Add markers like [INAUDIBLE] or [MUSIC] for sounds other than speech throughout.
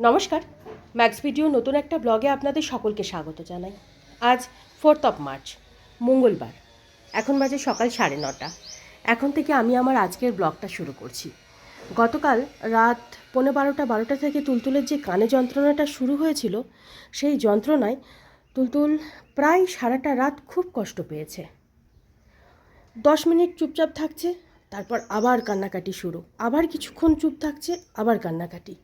নমস্কার। Max video নতুন একটা ব্লগে আপনাদের সকলকে স্বাগত জানাই। আজ ফোর্থ অফ মার্চ মঙ্গলবার। এখন বাজে সকাল সাড়ে নটা। এখন থেকে আমি আমার আজকের ব্লগটা শুরু করছি। গতকাল রাত পৌনে বারোটা বারোটা থেকে তুলতুলের যে কানে যন্ত্রণাটা শুরু হয়েছিল, সেই যন্ত্রণায় তুলতুল প্রায় সারাটা রাত খুব কষ্ট পেয়েছে। দশ মিনিট চুপচাপ থাকছে, তারপর আবার কান্নাকাটি শুরু। আবার কিছুক্ষণ চুপ থাকছে, আবার কান্নাকাটি।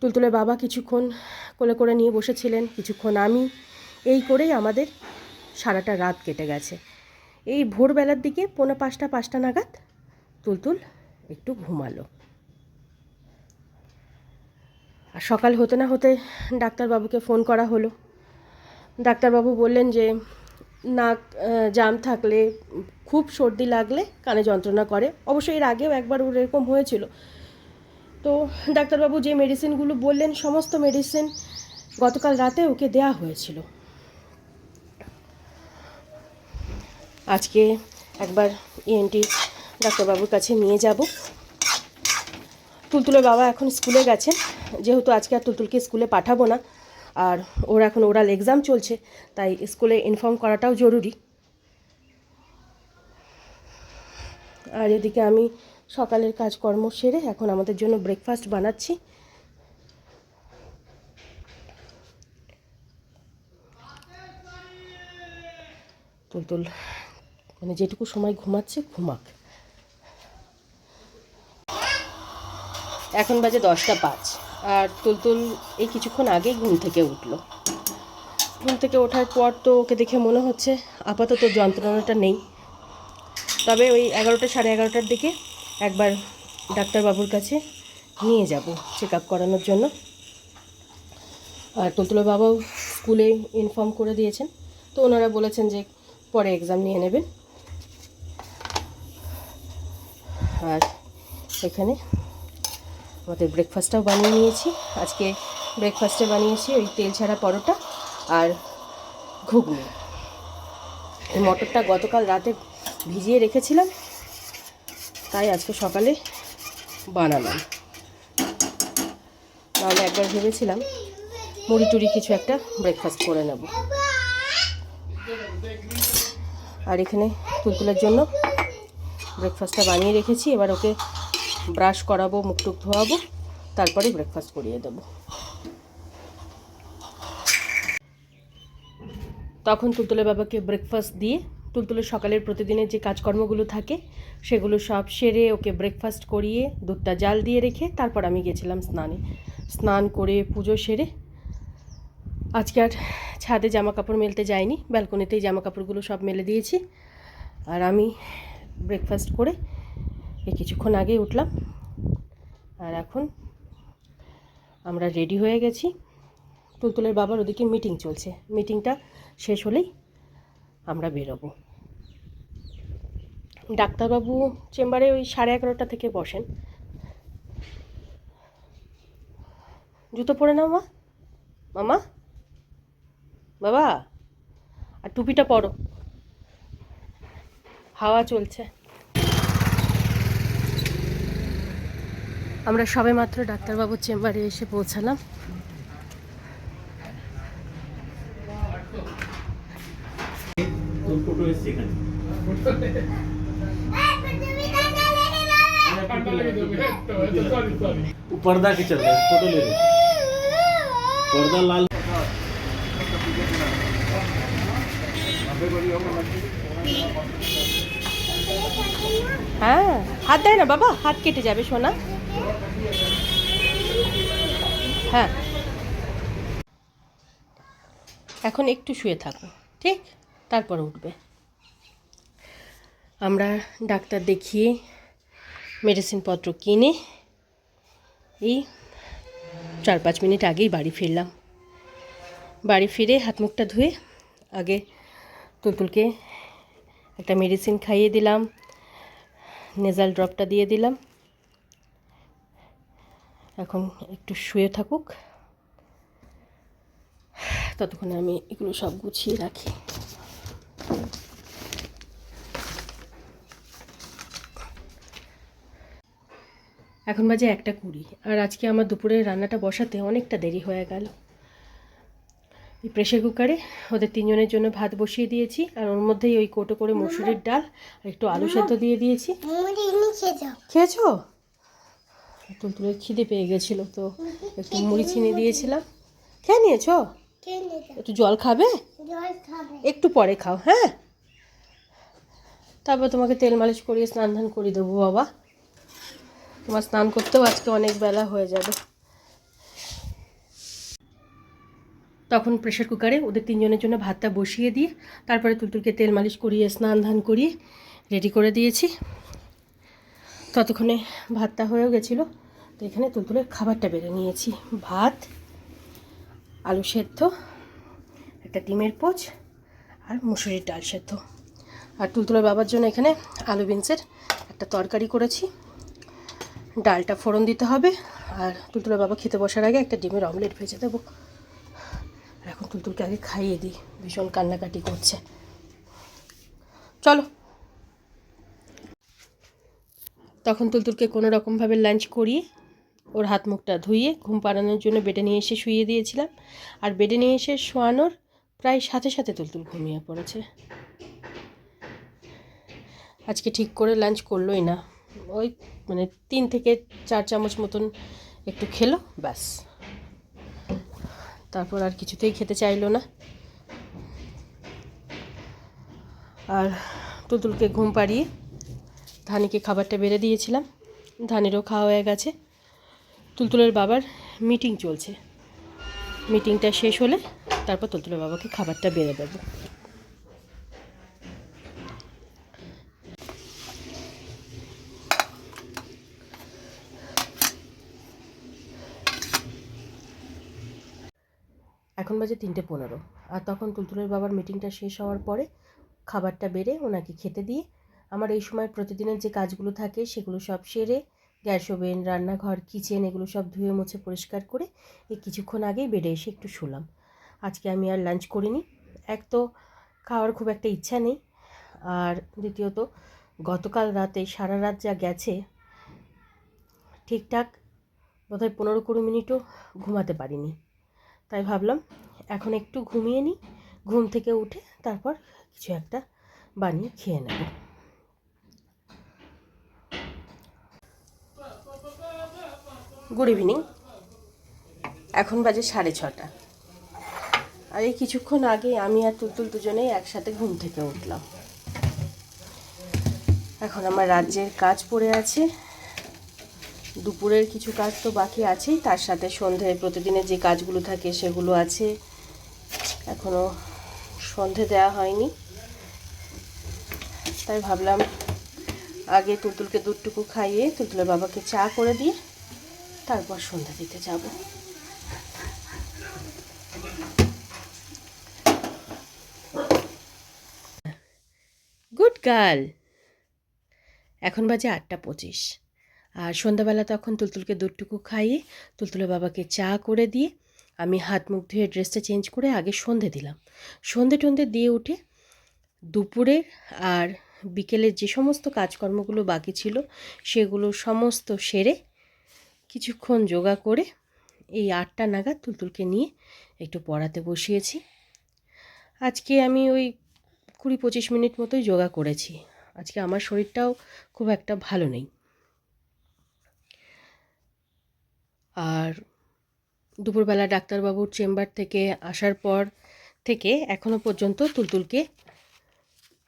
তুলতুলের বাবা কিছুক্ষণ কোলে করে নিয়ে বসেছিলেন, কিছুক্ষণ আমি। এই করেই আমাদের সারাটা রাত কেটে গেছে। এই ভোরবেলার দিকে পৌনে পাঁচটা পাঁচটা নাগাদ তুলতুল একটু ঘুমালো। আর সকাল হতে না হতে ডাক্তারবাবুকে ফোন করা হলো। ডাক্তারবাবু বললেন যে, নাক জাম থাকলে খুব সর্দি লাগলে কানে যন্ত্রণা করে। অবশ্য এর আগেও একবার ওর এরকম হয়েছিল। তো ডাক্তারবাবু যে মেডিসিনগুলো বললেন, সমস্ত মেডিসিন গতকাল রাতে ওকে দেয়া হয়েছিল। আজকে একবার ইএনটি ডাক্তারবাবুর কাছে নিয়ে যাব। তুলতুলের বাবা এখন স্কুলে গেছেন। যেহেতু আজকে আর তুলতুলকে স্কুলে পাঠাবো না, আর ওর এখন ওরাল এক্সাম চলছে, তাই স্কুলে ইনফর্ম করাটাও জরুরি। আর এদিকে আমি সকালের কাজকর্ম সেরে এখন আমাদের জন্য ব্রেকফাস্ট বানাচ্ছি। তুলতুল মানে যেটুকু সময় ঘুমাচ্ছে, ঘুমাক। এখন বাজে দশটা পাঁচ, আর তুলতুল এই কিছুক্ষণ আগেই ঘুম থেকে উঠল। ঘুম থেকে ওঠার পর তো ওকে দেখে মনে হচ্ছে, আপাতত যন্ত্রণাটা নেই। তবে ওই এগারোটা সাড়ে এগারোটার দিকে একবার ডাক্তারবাবুর কাছে নিয়ে যাব চেক আপ করানোর জন্য। আর তুলতুলের বাবাও স্কুলে ইনফর্ম করে দিয়েছেন। তো ওনারা বলেছেন যে পরে এক্সাম নিয়ে নেবেন। আর এখানে আমাদের ব্রেকফাস্টটাও বানিয়ে নিয়েছি। আজকে ব্রেকফাস্টে বানিয়েছি ওই তেল ছাড়া পরোটা আর ঘুগনি। এই মটরটা গতকাল রাতে ভিজিয়ে রেখেছিলাম। তাই আজকে সকালে বানালাম। নাহলে একবার ভেবেছিলাম মুড়ি টুড়ি কিছু একটা ব্রেকফাস্ট করে নেব। আর এখানে তুলতুলের জন্য ব্রেকফাস্টটা বানিয়ে রেখেছি। এবার ওকে ব্রাশ করাবো মুখ টুক ধোয়াবো, তারপরে ব্রেকফাস্ট করিয়ে দেবো। তখন তুলতুলের বাবাকে ব্রেকফাস্ট দিয়ে তুলতুলের সকালের প্রতিদিনের যে কাজকর্মগুলো থাকে, সেগুলো সব সেরে ওকে ব্রেকফাস্ট করিয়ে দুধটা জাল দিয়ে রেখে তারপর আমি গেছিলাম স্নানে। স্নান করে পুজো সেরে আজকে আর ছাদে জামা কাপড় মেলতে যাইনি, ব্যালকনিতেই জামা কাপড়গুলো সব মেলে দিয়েছি। আর আমি ব্রেকফাস্ট করে এই কিছুক্ষণ আগেই উঠলাম। আর এখন আমরা রেডি হয়ে গেছি। তুলতুলের বাবার ওদিকে মিটিং চলছে। মিটিংটা শেষ হলেই আমরা বেরোবো। ডাক্তারবাবু চেম্বারে ওই সাড়ে এগারোটা থেকে বসেন। জুতো পরে নাও, মা। মামা। বাবা, আর টুপিটা পরো। হাওয়া চলছে। আমরা সবে মাত্র ডাক্তারবাবুর চেম্বারে এসে পৌঁছালাম। এখানে। वो पर्दा के चल रहा है फोटो ले रहे पर्दा लाल হ্যাঁ হাত দেয় না বাবা হাত কেটে যাবে সোনা হ্যাঁ এখন একটু শুয়ে থাকো ঠিক তারপর উঠবে আমরা ডাক্তার দেখিয়ে মেডিসিনপত্র কিনে এই চার পাঁচ মিনিট আগেই বাড়ি ফিরলাম। বাড়ি ফিরে হাত মুখটা ধুয়ে আগে তুলতুলকে একটা মেডিসিন খাইয়ে দিলাম নেজাল ড্রপটা দিয়ে দিলাম। এখন একটু শুয়ে থাকুক। ততক্ষণে আমি এগুলো সব গুছিয়ে রাখি। এখন বাজে একটা কুড়ি। আর আজকে আমার দুপুরের রান্নাটা বসাতে অনেকটা দেরি হয়ে গেল। এই প্রেশার কুকারে ওদের তিনজনের জন্য ভাত বসিয়ে দিয়েছি আর ওর মধ্যেই ওই কোটো করে মুসুরির ডাল আর একটু আলু সেদ্ধ দিয়ে দিয়েছি। খেয়েছো? তুলতুলের খিদে পেয়ে গেছিল তো একটু মুড়ি চিনি দিয়েছিলাম। খেয়ে নিয়েছো? একটু জল খাবে? জল খাবে। একটু পরে খাও হ্যাঁ? তারপর তোমাকে তেল মালিশ করিয়ে স্নান ধান করে দেবো বাবা। তোমার স্নান করতেও আজকে অনেক বেলা হয়ে যাবে। তখন প্রেশার কুকারে ওদের তিনজনের জন্য ভাতটা বসিয়ে দিয়ে, তারপরে তুলতুলকে তেল মালিশ করিয়ে, স্নান ধান করিয়ে রেডি করে দিয়েছি। ততক্ষণে ভাতটা হয়েও গেছিল। তো এখানে তুলতুলের খাবারটা বেড়ে নিয়েছি। ভাত, আলু সেদ্ধ, একটা ডিমের পোচ আর মুসুরির ডাল সেদ্ধ। আর তুলতুলের বাবার জন্য এখানে আলু বিনসের একটা তরকারি করেছি। ডালটা ফোড়ন দিতে হবে। আর তুলতুলার বাবা খেতে বসার আগে একটা ডিমের অমলেট ভেজে দেবো। এখন তুলতুলকে আগে খাইয়ে দিই। ভীষণ কান্নাকাটি করছে। চলো। তখন তুলতুলকে কোনো রকমভাবে লাঞ্চ করিয়ে ওর হাত মুখটা ধুইয়ে ঘুম পাড়ানোর জন্য বেডে নিয়ে এসে শুইয়ে দিয়েছিলাম। আর বেডে নিয়ে এসে শোয়ানোর প্রায় সাথে সাথে তুলতুল ঘুমিয়ে পড়েছে। আজকে ঠিক করে লাঞ্চ করলোই না। ওই মানে তিন থেকে চার চামচ মতন একটু খেলো, ব্যাস। তারপর আর কিছুতেই খেতে চাইলো না। আর তুলতুলকে ঘুম পাড়িয়ে ধানিকে খাবারটা বেড়ে দিয়েছিলাম। ধানেরও খাওয়া হয়ে গেছে। তুলতুলের বাবার মিটিং চলছে। মিটিংটা শেষ হলে তারপর তুলতুলের বাবাকে খাবারটা বেড়ে দেবো। এখন বাজে তিনটে পনেরো। আর তখন তুলতুলের বাবার মিটিংটা শেষ হওয়ার পরে খাবারটা বেড়ে ওনাকে খেতে দিয়ে আমার এই সময় প্রতিদিনের যে কাজগুলো থাকে সেগুলো সব সেরে গ্যাস ওভেন, রান্নাঘর কিচেন এগুলো সব ধুয়ে মুছে পরিষ্কার করে এই কিছুক্ষণ আগেই বেডে এসে একটু শুলাম। আজকে আমি আর লাঞ্চ করিনি। এক তো খাওয়ার খুব একটা ইচ্ছা নেই। আর দ্বিতীয়ত, গতকাল রাতে সারা রাত যা গেছে ঠিকঠাক, বোধহয় পনেরো কুড়ি মিনিটও ঘুমাতে পারিনি। তাই ভাবলাম এখন একটু ঘুমিয়ে নিই। ঘুম থেকে উঠে তারপর কিছু একটা বানিয়ে খেয়ে নেব। গুড ইভিনিং এখন বাজে সাড়ে ছটা। আর এই কিছুক্ষণ আগে আমি আর তুলতুল দুজনেই একসাথে ঘুম থেকে উঠলাম। এখন আমার রাজ্যের কাজ পড়ে আছে। দুপুরের কিছু কাজ তো বাকি আছেই। তার সাথে সন্ধ্যে, প্রতিদিনের যে কাজগুলো থাকে সেগুলো আছে। এখনও সন্ধে দেওয়া হয়নি। তাই ভাবলাম আগে তুলতুলকে দুধটুকু খাইয়ে তুলতুলের বাবাকে চা করে দিয়ে তারপর সন্ধ্যা দিতে যাব। Good girl. এখন বাজে আটটা পঁচিশ। আর সন্ধ্যাবেলা তখন তুলতুলকে দুধটুকু খাইয়ে তুলতুলের বাবাকে চা করে দিয়ে আমি হাত মুখ ধুয়ে ড্রেসটা চেঞ্জ করে আগে সন্ধে দিলাম। সন্ধে টন্ধে দিয়ে উঠে দুপুরে আর বিকেলের যে সমস্ত কাজকর্মগুলো বাকি ছিল সেগুলো সমস্ত সেরে কিছুক্ষণ যোগা করে এই আটটা নাগাদ তুলতুলকে নিয়ে একটু পড়াতে বসিয়েছি। আজকে আমি ওই কুড়ি পঁচিশ মিনিট মতোই যোগা করেছি। আজকে আমার শরীরটাও খুব একটা ভালো নেই। আর দুপুরবেলা ডাক্তারবাবুর চেম্বার থেকে আসার পর থেকে এখনও পর্যন্ত তুলতুলকে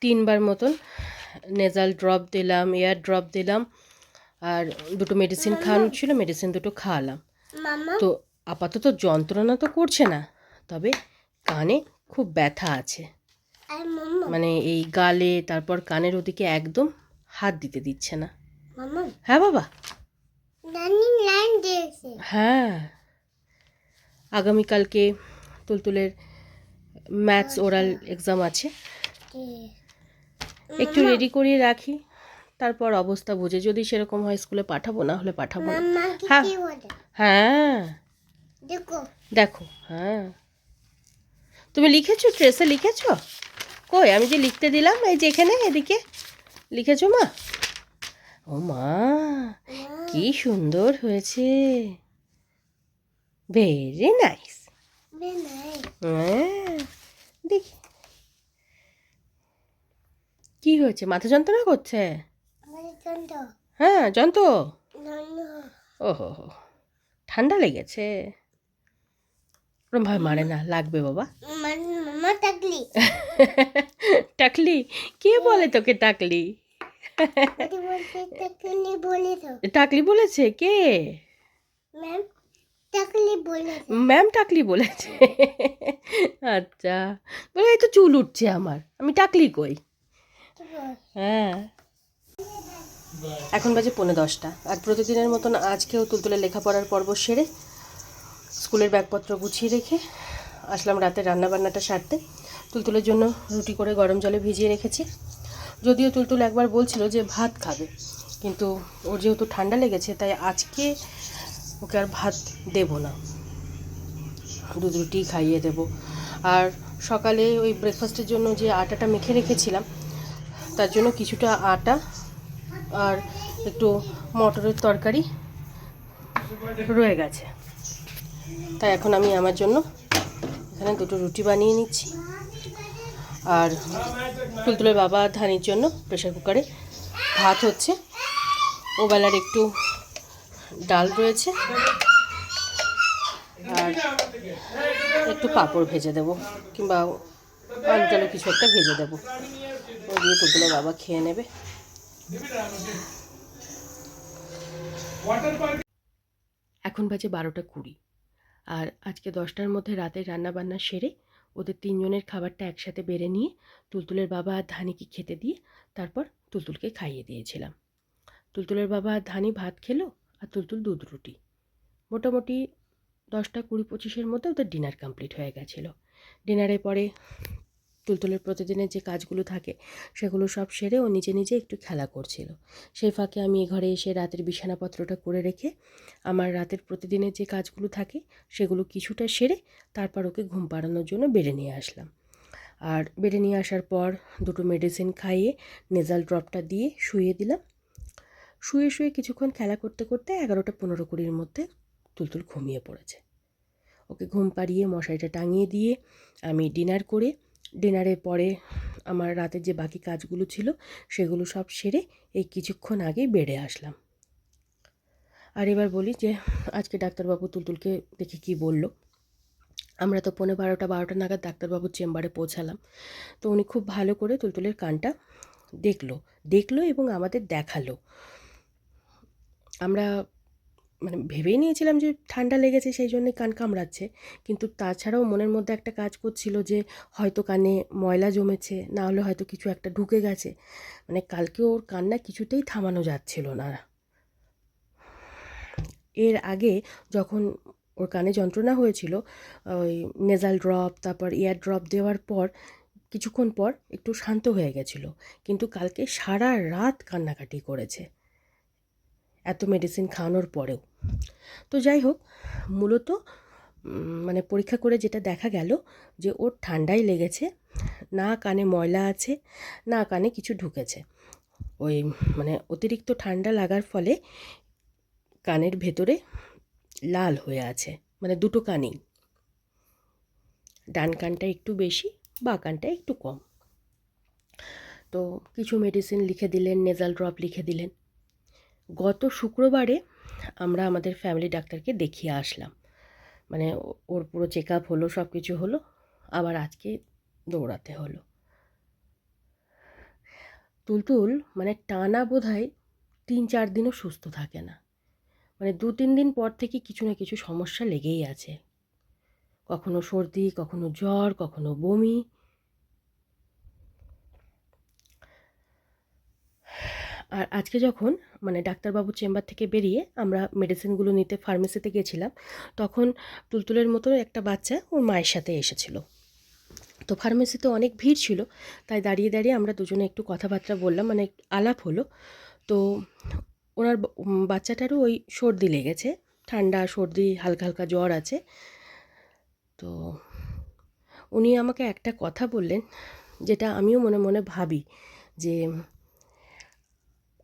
তিনবার মতন নেজাল ড্রপ দিলাম এয়ার ড্রপ দিলাম আর দুটো মেডিসিন খাওয়ানো ছিল মেডিসিন দুটো খাওয়ালাম। তো আপাতত যন্ত্রণা তো করছে না তবে কানে খুব ব্যথা আছে। মানে এই গালে তারপর কানের ওদিকে একদম হাত দিতে দিচ্ছে না। হ্যাঁ বাবা? হ্যাঁ। আগামীকালকে তুলতুলের ম্যাথস ওরাল এক্সাম আছে। একটু রেডি করিয়ে রাখি তারপর অবস্থা বুঝে। যদি সেরকম হয় স্কুলে পাঠাবো না হলে পাঠাবো না। হ্যাঁ। হ্যাঁ। দেখো। দেখো হ্যাঁ। তুমি লিখেছো ট্রেসে লিখেছো? কই? আমি যে লিখতে দিলাম এই যে এখানে এদিকে লিখেছো মা? ও ও মা কি সুন্দর হয়েছে। ভেরি নাইস হ্যাঁ দেখি। কি হয়েছে? মাথা যন্ত্রণা করছে? হ্যাঁ যন্ত ওহো হো ঠান্ডা লেগেছে। ওরম ভাবে মারে না লাগবে বাবা। থাকলি [LAUGHS] টাকলি? কে বলে তোকে টাকলি? টাকলি বলেছে। কে? ম্যাম টাকলি বলেছে। আচ্ছা বলে এই তো চুল উঠছে আমার আমি টাকলি কই? হ্যাঁ। এখন বাজে পৌনে দশটা আর প্রতিদিনের মতন আজকেও তুলতুলে লেখাপড়ার পর্ব সেরে স্কুলের ব্যাগপত্র গুছিয়ে রেখে আসলাম রাতে রান্নাবান্নাটা সারতে। তুলতুলের জন্য রুটি করে গরম জলে ভিজিয়ে রেখেছি। যদিও তুলতুল একবার বলছিল যে ভাত খাবে, কিন্তু ওর যেহেতু ঠান্ডা লেগেছে, তাই আজকে ওকে আর ভাত দেবো না। দুধ রুটি খাইয়ে দেব। আর সকালে ওই ব্রেকফাস্টের জন্য যে আটাটা মেখে রেখেছিলাম, তার জন্য কিছুটা আটা আর একটু মটরের তরকারি রয়ে গেছে। তাই এখন আমি আমার জন্য এখানে দুটো রুটি বানিয়ে নিচ্ছি। আর তুলতুলের বাবা ধানির জন্য প্রেশার কুকারে ভাত হচ্ছে। ওবেলার একটু ডাল রয়েছে। আর একটু পাঁপড় ভেজে দেবো কিংবা আলু টালু কিছু একটা ভেজে দেবো। ও দিয়ে তুলতুলের বাবা খেয়ে নেবে। এখন বাজে বারোটা কুড়ি। আর আজকে দশটার মধ্যে রাতের রান্না বান্না সেরে ওদের তিনজনের খাবারটা একসাথে বেড়ে নিয়ে তুলতুলের বাবা আর ধানিকে খেতে দিয়ে তারপর তুলতুলকে খাইয়ে দিয়েছিলাম। তুলতুলের বাবা আর ধানি ভাত খেলো আর তুলতুল দুধ রুটি। মোটামুটি দশটা কুড়ি পঁচিশের মধ্যে ওদের ডিনার কমপ্লিট হয়ে গেছিল। ডিনারের পরে তুলতুলের প্রতিদিনের যে কাজগুলো থাকে, সেগুলো সব সেরে ও নিজে নিজে একটু খেলা করছিল। সেই ফাঁকে আমি এ ঘরে এসে রাতের বিছানাপত্রটা করে রেখে, আমার রাতের প্রতিদিনের যে কাজগুলো থাকে, সেগুলো কিছুটা সেরে তারপর ওকে ঘুম পাড়ানোর জন্য বেড়ে নিয়ে আসলাম। আর বেড়ে নিয়ে আসার পর দুটো মেডিসিন খাইয়ে নেজাল ড্রপটা দিয়ে শুয়ে দিলাম। শুয়ে শুয়ে কিছুক্ষণ খেলা করতে করতে এগারোটা পনেরো কুড়ির মধ্যে তুলতুল ঘুমিয়ে পড়েছে। ওকে ঘুম পাড়িয়ে মশারিটা টাঙিয়ে দিয়ে আমি ডিনার করে ডিনারের পরে আমার রাতের যে বাকি কাজগুলো ছিল, সেগুলো সব সেরে এই কিছুক্ষণ আগে বেড়ে আসলাম। আর এবার বলি যে, আজকে ডাক্তারবাবু তুলতুলকে দেখে কি বলল। আমরা তো পনেরো বারোটা বারোটা নাগাদ ডাক্তারবাবুর চেম্বারে পৌঁছালাম। তো উনি খুব ভালো করে তুলতুলের কানটা দেখল দেখল এবং আমাদের দেখাল। আমরা মানে ভেবেই নিয়েছিলাম যে ঠান্ডা লেগেছে, সেই জন্যে কান কামড়াচ্ছে। কিন্তু তাছাড়াও মনের মধ্যে একটা কাজ করছিল যে, হয়তো কানে ময়লা জমেছে, না হলে হয়তো কিছু একটা ঢুকে গেছে। মানে কালকে ওর কান্না কিছুতেই থামানো যাচ্ছিল না। এর আগে যখন ওর কানে যন্ত্রণা হয়েছিল, ওই নেজাল ড্রপ তারপর ইয়ার ড্রপ দেওয়ার পর, কিছুক্ষণ পর একটু শান্ত হয়ে গেছিল। কিন্তু কালকে সারা রাত কান্নাকাটি করেছে। এত মেডিসিন খাওয়ানোর পরেও। তো যাই হোক মূলত মানে পরীক্ষা করে যেটা দেখা গেল যে ওর ঠান্ডাই লেগেছে, না কানে ময়লা আছে, না কানে কিছু ঢুকেছে। ওই মানে অতিরিক্ত ঠান্ডা লাগার ফলে কানের ভেতরে লাল হয়ে আছে মানে দুটো কানেই। ডান কানটা একটু বেশি, বা কানটা একটু কম। তো কিছু মেডিসিন লিখে দিলেন নেজাল ড্রপ লিখে দিলেন। গত শুক্রবারে আমরা আমাদের ফ্যামিলি ডাক্তারকে দেখিয়ে আসলাম। মানে ওর পুরো চেক আপ হলো সব কিছু হলো, আবার আজকে দৌড়াতে হলো। তুলতুল মানে টানা বোধ হয় তিন চার দিনও সুস্থ থাকে না। মানে দু তিন দিন পর থেকে কিছু না কিছু সমস্যা লেগেই আছে। কখনো সর্দি, কখনো জ্বর, কখনো বমি। আর আজকে যখন মানে ডাক্তারবাবুর চেম্বার থেকে বেরিয়ে আমরা মেডিসিনগুলো নিতে ফার্মেসিতে গেছিলাম, তখন তুলতুলের মতো একটা বাচ্চা ওর মায়ের সাথে এসেছিল। তো ফার্মেসিতে অনেক ভিড় ছিল, তাই দাঁড়িয়ে দাঁড়িয়ে আমরা দুজনে একটু কথাবার্তা বললাম মানে আলাপ হলো। তো ওনার বাচ্চাটারও ওই সর্দি লেগেছে, ঠান্ডা, সর্দি, হালকা হালকা জ্বর আছে। তো উনি আমাকে একটা কথা বললেন, যেটা আমিও মনে মনে ভাবি যে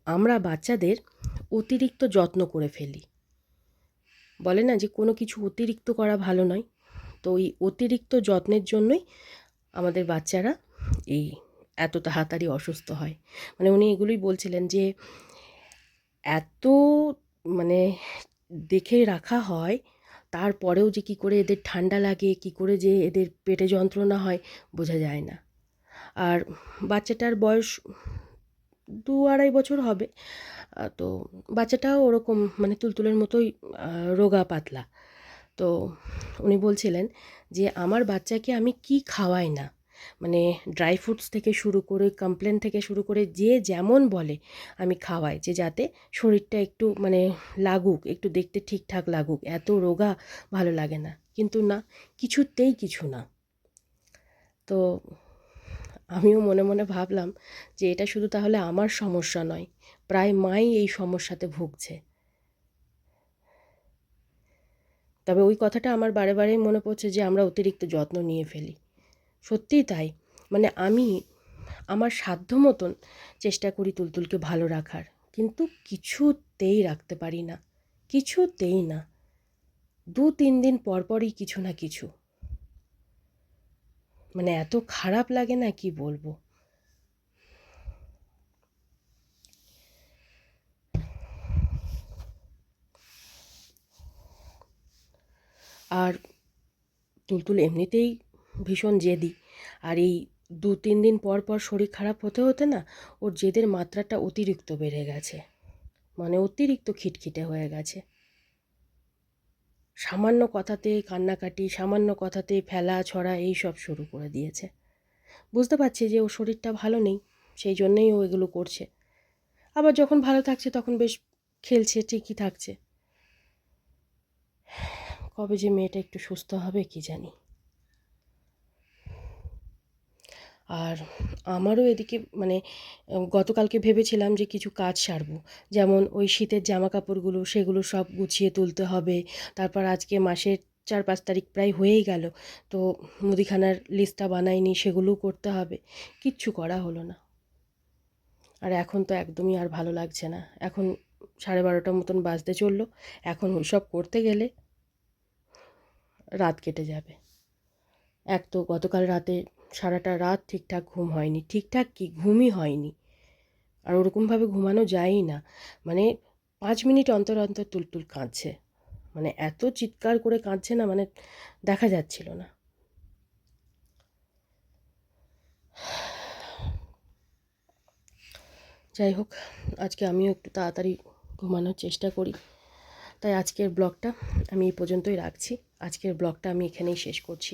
আমরা বাচ্চাদের অতিরিক্ত যত্ন করে ফেলি। বলে না যে কোনো কিছু অতিরিক্ত করা ভালো নয়। তো ওই অতিরিক্ত যত্নের জন্যই আমাদের বাচ্চারা এই এত তাড়াতাড়ি অসুস্থ হয়। মানে উনি এগুলোই বলছিলেন যে এত মানে দেখে রাখা হয়, তারপরেও যে কী করে এদের ঠান্ডা লাগে, কী করে যে এদের পেটে যন্ত্রণা হয়, বোঝা যায় না। আর বাচ্চাটার বয়স দু আড়াই বছর হবে। তো বাচ্চাটাও ওরকম মানে তুলতুলের মতোই রোগা পাতলা। তো উনি বলছিলেন যে, আমার বাচ্চাকে আমি কি খাওয়াই না? মানে ড্রাই ফ্রুটস থেকে শুরু করে, কমপ্লেন থেকে শুরু করে, যে যেমন বলে আমি খাওয়াই, যে যাতে শরীরটা একটু মানে লাগুক, একটু দেখতে ঠিকঠাক লাগুক। এত রোগা ভালো লাগে না। কিন্তু না, কিছুতেই কিছু না। তো আমিও মনে মনে ভাবলাম যে এটা শুধু তাহলে আমার সমস্যা নয়, প্রায় মাই এই সমস্যাতে ভুগছে। তবে ওই কথাটা আমার বারে বারে মনে পড়ছে যে আমরা অতিরিক্ত যত্ন নিয়ে ফেলি। সত্যিই তাই। মানে আমি আমার সাধ্য মতন চেষ্টা করি তুলতুলকে ভালো রাখার, কিন্তু কিছুতেই রাখতে পারি না, কিছুতেই না। দু তিন দিন পর পরই কিছু না কিছু। মানে এত খারাপ লাগে না কি বলব? আর তুলতুল এমনিতেই ভীষণ জেদি। আর এই দু তিন দিন পর পর শরীর খারাপ হতে হতে না, ওর জেদের মাত্রাটা অতিরিক্ত বেড়ে গেছে। মানে অতিরিক্ত খিটখিটে হয়ে গেছে। সামান্য কথাতে কান্নাকাটি, সামান্য কথাতে ফেলা, ছড়া এই সব শুরু করে দিয়েছে। বুঝতে পারছি যে ও শরীরটা ভালো নেই, সেই জন্যেই ও এগুলো করছে। আবার যখন ভালো থাকছে তখন বেশ খেলছে, ঠিকই থাকছে। [SIGHS] কবে যে মেয়েটা একটু সুস্থ হবে, কি জানি। আর আমারও এদিকে মানে গতকালকে ভেবেছিলাম যে কিছু কাজ সারবো। যেমন ওই শীতের জামা কাপড়গুলো সেগুলো সব গুছিয়ে তুলতে হবে। তারপর আজকে মাসের চার পাঁচ তারিখ প্রায় হয়েই গেল। তো মুদিখানার লিস্টটা বানাইনি, সেগুলোও করতে হবে। কিচ্ছু করা হলো না। আর এখন তো একদমই আর ভালো লাগছে না। এখন সাড়ে বারোটার মতন বাজতে চলল। এখন ওইসব করতে গেলে রাত কেটে যাবে। এক তো গতকাল রাতে সারাটা রাত ঠিকঠাক ঘুম হয়নি, ঠিকঠাক কি? ঘুমই হয়নি। আর ওরকমভাবে ঘুমানো যায়ই না। মানে পাঁচ মিনিট অন্তর অন্তর তুলতুল কাঁদছে। মানে এত চিৎকার করে কাঁদছে না মানে দেখা যাচ্ছিল না। যাই হোক, আজকে আমিও একটু তাড়াতাড়ি ঘুমানোর চেষ্টা করি। তাই আজকের ব্লগটা আমি এই পর্যন্তই রাখছি। আজকের ব্লগটা আমি এখানেই শেষ করছি।